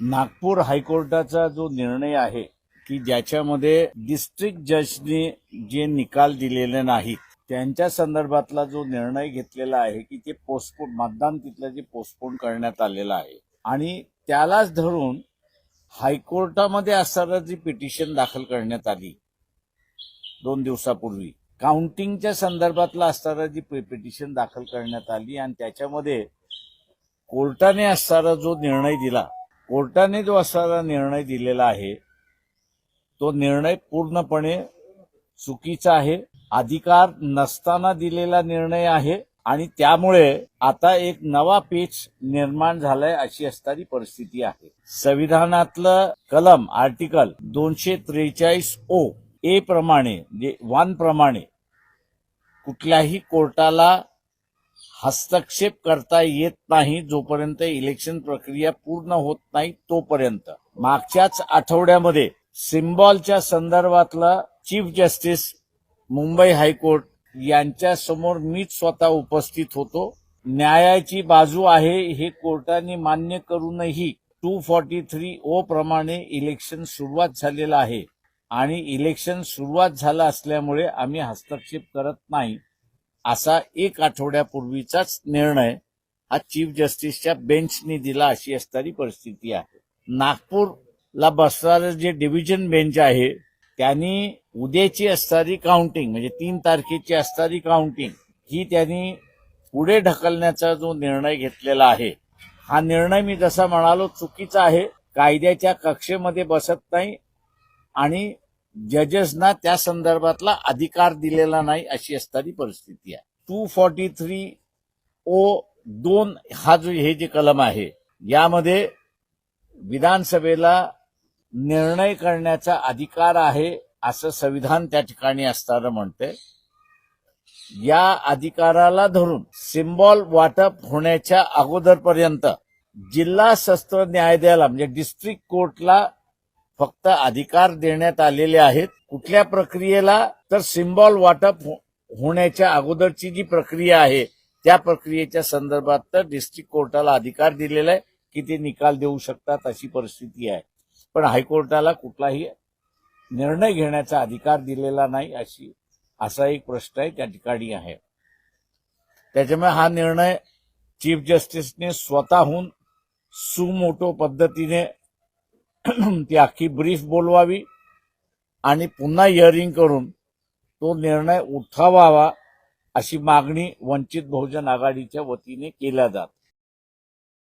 नागपूर हायकोर्टाचा जो निर्णय आहे की ज्याच्यामध्ये डिस्ट्रिक्ट जजने जे निकाल दिलेले नाहीत त्यांच्या संदर्भातला जो निर्णय घेतलेला आहे की ते पोस्टपोन मतदान तिथलं जे पोस्टपोन करण्यात आलेलं आहे. आणि त्यालाच धरून हायकोर्टामध्ये असताना जी पिटिशन दाखल करण्यात आली दोन दिवसापूर्वी काउंटिंगच्या संदर्भातला असताना जी पिटिशन दाखल करण्यात आली आणि त्याच्यामध्ये कोर्टाने असणारा जो निर्णय दिला कोर्टाने जो असा निर्णय दिलेला आहे तो निर्णय पूर्णपणे चुकीचा आहे अधिकार नसताना दिलेला निर्णय आहे आणि त्यामुळे आता एक नवा पेच निर्माण झालाय अशी असणारी परिस्थिती आहे. संविधानातलं कलम आर्टिकल दोनशे त्रेचाळीस ओ ए प्रमाणे म्हणजे वन प्रमाणे कुठल्याही कोर्टाला हस्तक्षेप करता येत नाही जोपर्यंत इलेक्शन प्रक्रिया पूर्ण होत नाही तोपर्यंत. मागच्याच आठवड्यामध्ये सिम्बॉलच्या संदर्भातला चीफ जस्टिस मुंबई हायकोर्ट यांच्या समोर मीच स्वतः उपस्थित होतो. न्यायाची बाजू आहे हे कोर्टाने मान्य करूनही टू फॉर्टी थ्री ओ प्रमाणे इलेक्शन सुरुवात झालेलं आहे. आणि इलेक्शन सुरुवात झालं असल्यामुळे आम्ही हस्तक्षेप करत नाही. असा एक आठवड्यापूर्वीचाच निर्णय हा चीफ जस्टिसच्या बेंचने दिला अशी असणारी परिस्थिती आहे. नागपूरला बसणारं जे डिव्हिजन बेंच आहे त्यांनी उद्याची असणारी काउंटिंग म्हणजे तीन तारखेची असणारी काउंटिंग ही त्यांनी पुढे ढकलण्याचा जो निर्णय घेतलेला आहे हा निर्णय मी जसा म्हणालो चुकीचा आहे कायद्याच्या कक्षेमध्ये बसत नाही आणि जजेसना त्या संदर्भातला अधिकार दिलेला नाही अशी असणारी परिस्थिती आहे. टू फॉर्टी थ्री ओ दोन हा जो हे जे कलम आहे यामध्ये विधानसभेला निर्णय करण्याचा अधिकार आहे असं संविधान त्या ठिकाणी असताना म्हणते या अधिकाराला धरून सिम्बॉल वाटप होण्याच्या अगोदरपर्यंत जिल्हा सस्त्र न्यायालयाला म्हणजे डिस्ट्रिक्ट कोर्टला फक्त अधिकार देण्यात आलेले आहेत. कुठल्या प्रक्रियेला? तर सिम्बॉल वाटप हो- होण्याच्या अगोदरची जी प्रक्रिया आहे त्या प्रक्रियेच्या संदर्भात तर डिस्ट्रिक्ट कोर्टाला अधिकार दिलेला आहे की ते निकाल देऊ शकतात अशी परिस्थिती आहे. पण हायकोर्टाला कुठलाही निर्णय घेण्याचा अधिकार दिलेला नाही अशी असा एक प्रश्न आहे त्या ठिकाणी आहे. त्याच्यामुळे हा निर्णय चीफ जस्टिसने स्वतःहून सुमोटो पद्धतीने ती अख्खी ब्रीफ बोलवावी आणि पुन्हा हिअरिंग करून तो निर्णय उठावावा अशी मागणी वंचित बहुजन आघाडीच्या वतीने केल्या जात.